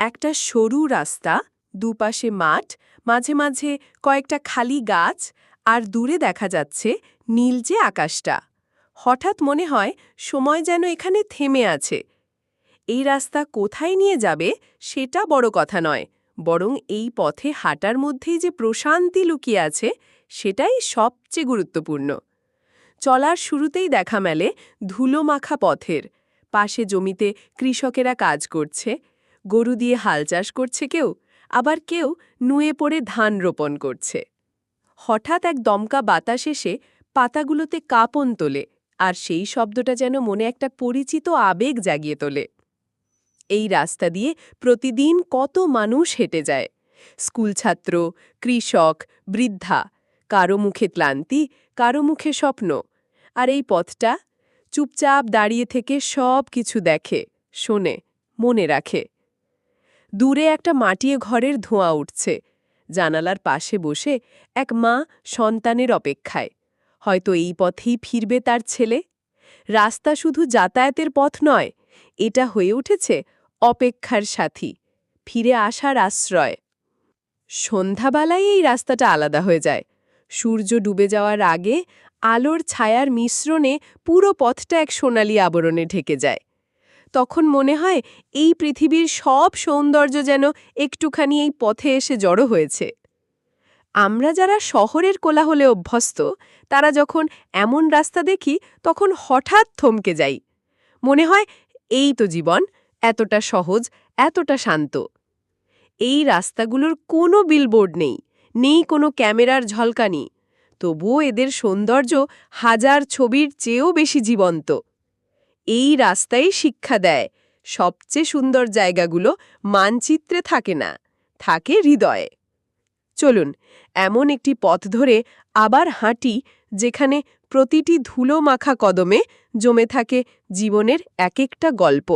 একটা সরু রাস্তা, দুপাশে মাঠ, মাঝে মাঝে কয়েকটা খালি গাছ আর দূরে দেখা যাচ্ছে নীলচে আকাশটা। হঠাৎ মনে হয় সময় যেন এখানে থেমে আছে। এই রাস্তা কোথায় নিয়ে যাবে সেটা বড় কথা নয়, বরং এই পথে হাঁটার মধ্যেই যে প্রশান্তি লুকিয়ে আছে সেটাই সবচেয়ে গুরুত্বপূর্ণ। চলার শুরুতেই দেখা মেলে ধুলো মাখা পথের, পাশে জমিতে কৃষকেরা কাজ করছে গরু দিয়ে হাল চাষ করছে কেউ, আবার কেউ নুয়ে পড়ে ধান রোপণ করছে। হঠাৎ এক দমকা বাতাস এসে পাতাগুলোতে কাঁপন তোলে, আর সেই শব্দটা যেন মনে একটা পরিচিত আবেগ জাগিয়ে তোলে। এই রাস্তা দিয়ে প্রতিদিন কত মানুষ হেঁটে যায়। স্কুল ছাত্র কৃষক, বৃদ্ধা, কারও মুখে ক্লান্তি, কারও মুখে স্বপ্ন। আর এই পথটা চুপচাপ দাঁড়িয়ে থেকে সব কিছু দেখে, শোনে, মনে রাখে। দূরে একটা মাটিয়ে ঘরের ধোঁয়া উঠছে। জানালার পাশে বসে এক মা সন্তানের অপেক্ষায়। হয়তো এই পথেই ফিরবে তার ছেলে? রাস্তা শুধু যাতায়াতের পথ নয়, এটা হয়ে উঠেছে অপেক্ষার সাথী, ফিরে আসার আশ্রয়। সন্ধ্যাবেলায় এই রাস্তাটা আলাদা হয়ে যায়। সূর্য ডুবে যাওয়ার আগে আলোর ছায়ার মিশ্রণে পুরো পথটা এক সোনালি আবরণে ঢেকে যায়। তখন মনে হয় এই পৃথিবীর সব সৌন্দর্য যেন একটুখানি এই পথে এসে জড়ো হয়েছে। আমরা যারা শহরের কোলাহলে অভ্যস্ত, তারা যখন এমন রাস্তা দেখি, তখন হঠাৎ থমকে যাই। মনে হয়, এই তো জীবন, এতটা সহজ, এতটা শান্ত। এই রাস্তাগুলোর কোনো বিলবোর্ড নেই নেই কোনো ক্যামেরার ঝলকানি। তবুও এদের সৌন্দর্য হাজার ছবির চেয়েও বেশি জীবন্ত। এই রাস্তাই শিক্ষা দেয়। সবচেয়ে সুন্দর জায়গাগুলো মানচিত্রে থাকে না, থাকে হৃদয়ে। চলুন, এমন একটি পথ ধরে আবার হাঁটি যেখানে প্রতিটি ধুলো মাখা কদমে জমে থাকে জীবনের এক একটা গল্প।